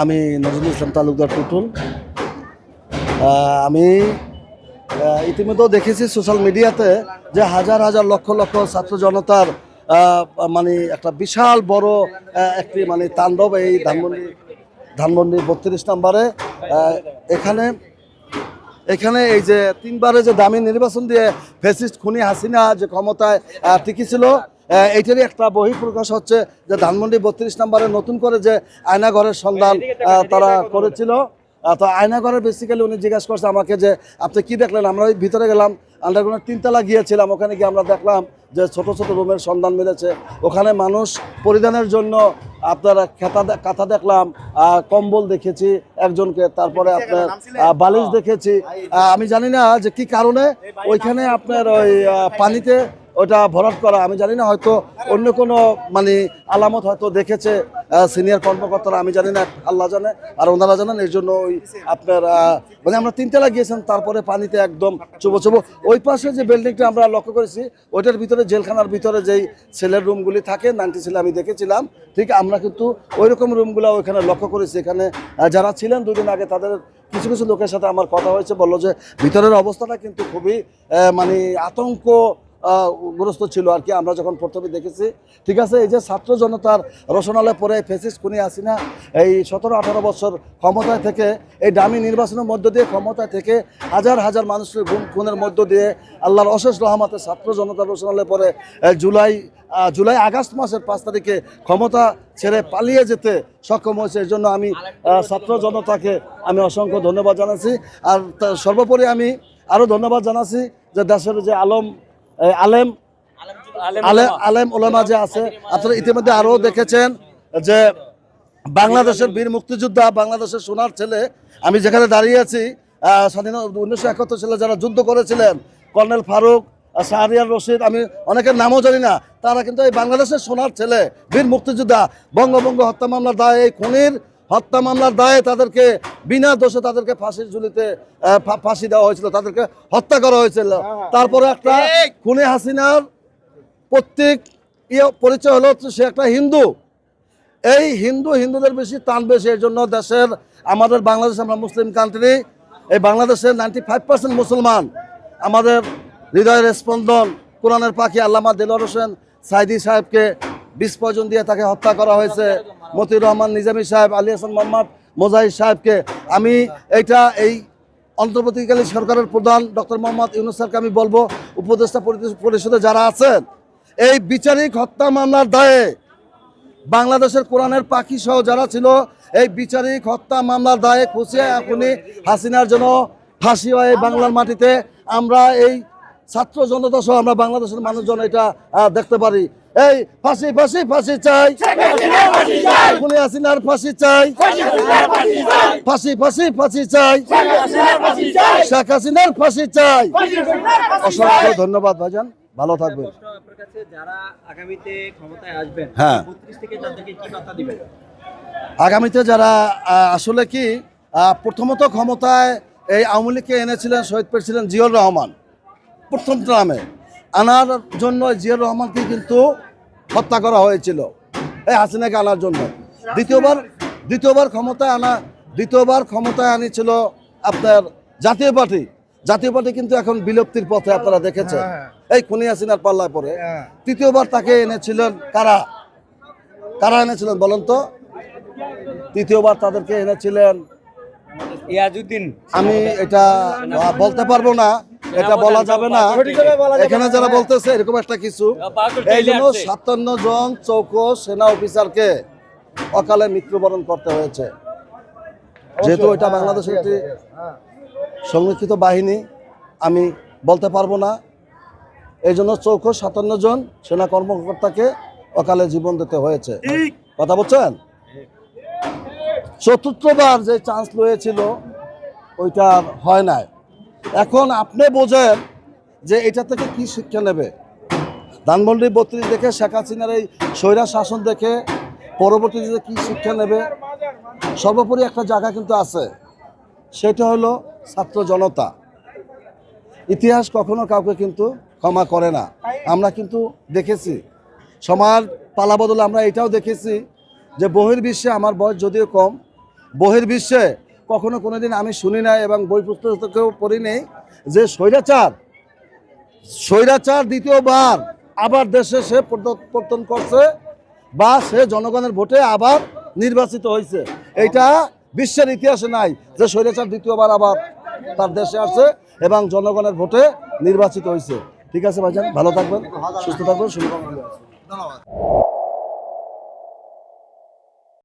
আমি নজরুল ইসলাম তালুকদার টুটুল আমি ইতিমধ্যেও দেখেছি সোশ্যাল মিডিয়াতে যে হাজার হাজার লক্ষ লক্ষ ছাত্র জনতার মানে একটা বিশাল বড় একটি মানে তাণ্ডব এই ধানমন্ডি ধানমন্ডি বত্রিশ নম্বরে। এখানে এখানে এই যে তিনবারে যে দামি নির্বাচন দিয়ে ফেসিস্ট খুনি হাসিনা যে ক্ষমতায় টিকেছিল এইটারই একটা বহিঃপ্রকাশ হচ্ছে যে ধানমন্ডি বত্রিশ নম্বরে নতুন করে যে আয়নাঘরের সন্ধান তারা করেছিল। তো আয়নাঘরে বেসিক্যালি উনি জিজ্ঞাসা করছে আমাকে যে আপনি কি দেখলেন? আমরা ওই ভিতরে গেলাম আন্ডারগ্রাউন্ডের তিনতলা গিয়েছিলাম ওখানে গিয়ে আমরা দেখলাম যে ছোট ছোট রুমের সন্ধান মিলেছে। ওখানে মানুষ পরিধানের জন্য আপনার খেতা কাঁথা দেখলাম কম্বল দেখেছি একজনকে তারপরে আপনার বালিশ দেখেছি। আমি জানি না যে কি কারণে ওইখানে আপনার ওই পানিতে ওটা ভরাট করা, আমি জানি না, হয়তো অন্য কোনো মানে আলামত হয়তো দেখেছে সিনিয়র কর্মকর্তারা, আমি জানি না, আল্লাহ জানে, আর ওনারা জানেন, এই জন্য ওই আপনার মানে আমরা তিনতলা গিয়েছেন তারপরে পানিতে একদম চুবো চুবো। ওই পাশে যে বিল্ডিংটা আমরা লক্ষ্য করেছি, ওইটার ভিতরে জেলখানার ভিতরে যেই সেলের রুমগুলি থাকে নাইনটি সেলে আমি দেখেছিলাম, ঠিক আমরা কিন্তু ওই রকম রুমগুলো ওইখানে লক্ষ্য করেছি। এখানে যারা ছিলেন দুদিন আগে, তাদের কিছু কিছু লোকের সাথে আমার কথা হয়েছে, বলল যে ভিতরের অবস্থাটা কিন্তু খুবই মানে আতঙ্ক গ্রস্ত ছিল আর কি, আমরা যখন প্রথমে দেখেছি। ঠিক আছে, এই যে ছাত্র জনতার রসনালে পরে ফেসিস কোনে আসি না এই সতেরো আঠারো বছর ক্ষমতায় থেকে, এই দামি নির্বাচনের মধ্য দিয়ে ক্ষমতায় থেকে হাজার হাজার মানুষের গুম খুনের মধ্য দিয়ে আল্লাহর অশেষ রহমতে ছাত্র জনতার রসনালে পরে জুলাই জুলাই আগস্ট মাসের পাঁচ তারিখে ক্ষমতা ছেড়ে পালিয়ে যেতে সক্ষম হয়েছে। এই জন্য আমি ছাত্র জনতাকে আমি অসংখ্য ধন্যবাদ জানাচ্ছি। আর সর্বোপরি আমি আরও ধন্যবাদ জানাচ্ছি যে দেশের যে আলম আলেম আলেম আলেম ওলামা যে আছে আপনারা ইতিমধ্যে আরও দেখেছেন যে বাংলাদেশের বীর মুক্তিযোদ্ধা বাংলাদেশের সোনার ছেলে আমি যেখানে দাঁড়িয়ে আছি স্বাধীনতা উনিশশো একাত্তর সালে যারা যুদ্ধ করেছিলেন কর্নেল ফারুক শাহরিয়ার রশিদ আমি অনেকের নামও জানি না তারা কিন্তু এই বাংলাদেশের সোনার ছেলে বীর মুক্তিযোদ্ধা বঙ্গবঙ্গ হত্যা মামলার দায় এই খুনির হত্যা মামলার দায়ে তাদেরকে বিনা দোষে তাদেরকে ফাঁসির ঝুলিতে ফাঁসি দেওয়া হয়েছিল তাদেরকে হত্যা করা হয়েছিল। তারপরে একটা খুনে হাসিনার প্রত্যেক ইয়ে পরিচয় হলো সে একটা হিন্দু। এই হিন্দু হিন্দুদের বেশি টান বেশি এই জন্য দেশের আমাদের বাংলাদেশ আমরা মুসলিম কান্ট্রি এই বাংলাদেশের নাইনটি ফাইভ পার্সেন্ট মুসলমান আমাদের হৃদয়ের স্পন্দন কোরআনের পাখি আল্লামা দিলর হোসেন সাইদি সাহেবকে বিষ পয়জন দিয়ে তাকে হত্যা করা হয়েছে। মতিউর রহমান, নিজামী সাহেব, আলী হাসান মোহাম্মদ মোজাহিদ সাহেবকে আমি এইটা এই অন্তর্বর্তীকালীন সরকারের প্রধান ডক্টর মোহাম্মদ ইউনুস স্যারকে আমি বলব, উপদেষ্টা পরিষদে যারা আছেন, এই বিচারিক হত্যা মামলার দায়ে বাংলাদেশের কোরআনের পাখি সহ যারা ছিল, এই বিচারিক হত্যা মামলার দায়ে খুশিয়ে এখনই হাসিনার জন্য ফাঁসি হয় বাংলার মাটিতে। আমরা এই ছাত্র জনতা সহ আমরা বাংলাদেশের মানুষজন এটা দেখতে পারি। এই ফাঁসি ফাঁসি ফাঁসি চাই। খুনি হাসিনার ফাঁসি চাই। ফাঁসি ফাঁসি ফাঁসি চাই। শেখ হাসিনার ফাঁসি চাই। অসংখ্য ধন্যবাদ ভাইজান। ভালো থাকবেন। হ্যাঁ। আগামীতে যারা আসলে কি প্রথমত ক্ষমতায় এই আওয়ামী লীগকে এনেছিলেন শহীদ প্রেসিডেন্ট জিয়র রহমান। প্রথম নামে আনার জন্য জিয়র রহমানকে কিন্তু হত্যা করা হয়েছিল। এই হাসিনাকে আনার জন্য। দ্বিতীয়বার দ্বিতীয়বার ক্ষমতায় আনা দ্বিতীয়বার ক্ষমতায় আনিছিল আপনার জাতীয় পার্টি। জাতীয় পার্টি কিন্তু এখন বিলুপ্তির পথে আপনারা দেখেছেন। এই খুনি হাসিনার পাল্লায় পরে তৃতীয়বার তাকে এনেছিলেন কারা? কারা এনেছিলেন বলেন তো? তৃতীয়বার তাদেরকে এনেছিলেন ইয়াজউদ্দিন আমি এটা বলতে পারব না এটা বলা যাবে না। এখানে যারা বলতেছে এরকম একটা কিছু। এই জন্য সাতান্ন জন চৌকো সেনা অফিসারকে অকালে মৃত্যুবরণ করতে হয়েছে। যেহেতু এটা বাংলাদেশের একটি সংরক্ষিত বাহিনী আমি বলতে পারব না। এই জন্য চৌকো সাতান্ন জন সেনা কর্মকর্তাকে অকালে জীবন দিতে হয়েছে। কথা বলছেন? চতুর্থবার যে চান্স লয়েছিল, ওইটা হয় নাই। এখন আপনি বোঝেন যে এটা থেকে কি শিক্ষা নেবে। ধানমন্ডি বত্রিশ দেখে শেখ হাসিনার এই স্বৈরা শাসন দেখে পরবর্তীতে কি শিক্ষা নেবে, সর্বোপরি একটা জায়গা কিন্তু আছে। সেটা হলো ছাত্র জনতা। ইতিহাস কখনো কাউকে কিন্তু ক্ষমা করে না। আমরা কিন্তু দেখেছি। সমাজ পালা বদলে আমরা এটাও দেখেছি যে বহির্বিশ্বে আমার বয়স যদিও কম, বহির্বিশ্বে কখনো কোনোদিন আমি শুনি নাই এবং বই পুস্তকেও পড়ি নেই যে স্বৈরাচার স্বৈরাচার দ্বিতীয়বার আবার দেশে সে প্রত্যাবর্তন করছে বা সে জনগণের ভোটে আবার নির্বাচিত হয়েছে। এইটা বিশ্বের ইতিহাসে নাই যে স্বৈরাচার দ্বিতীয়বার আবার তার দেশে আসছে এবং জনগণের ভোটে নির্বাচিত হয়েছে। ঠিক আছে ভাইজান, ভালো থাকবেন, সুস্থ থাকবেন, শুভকামনা রইল।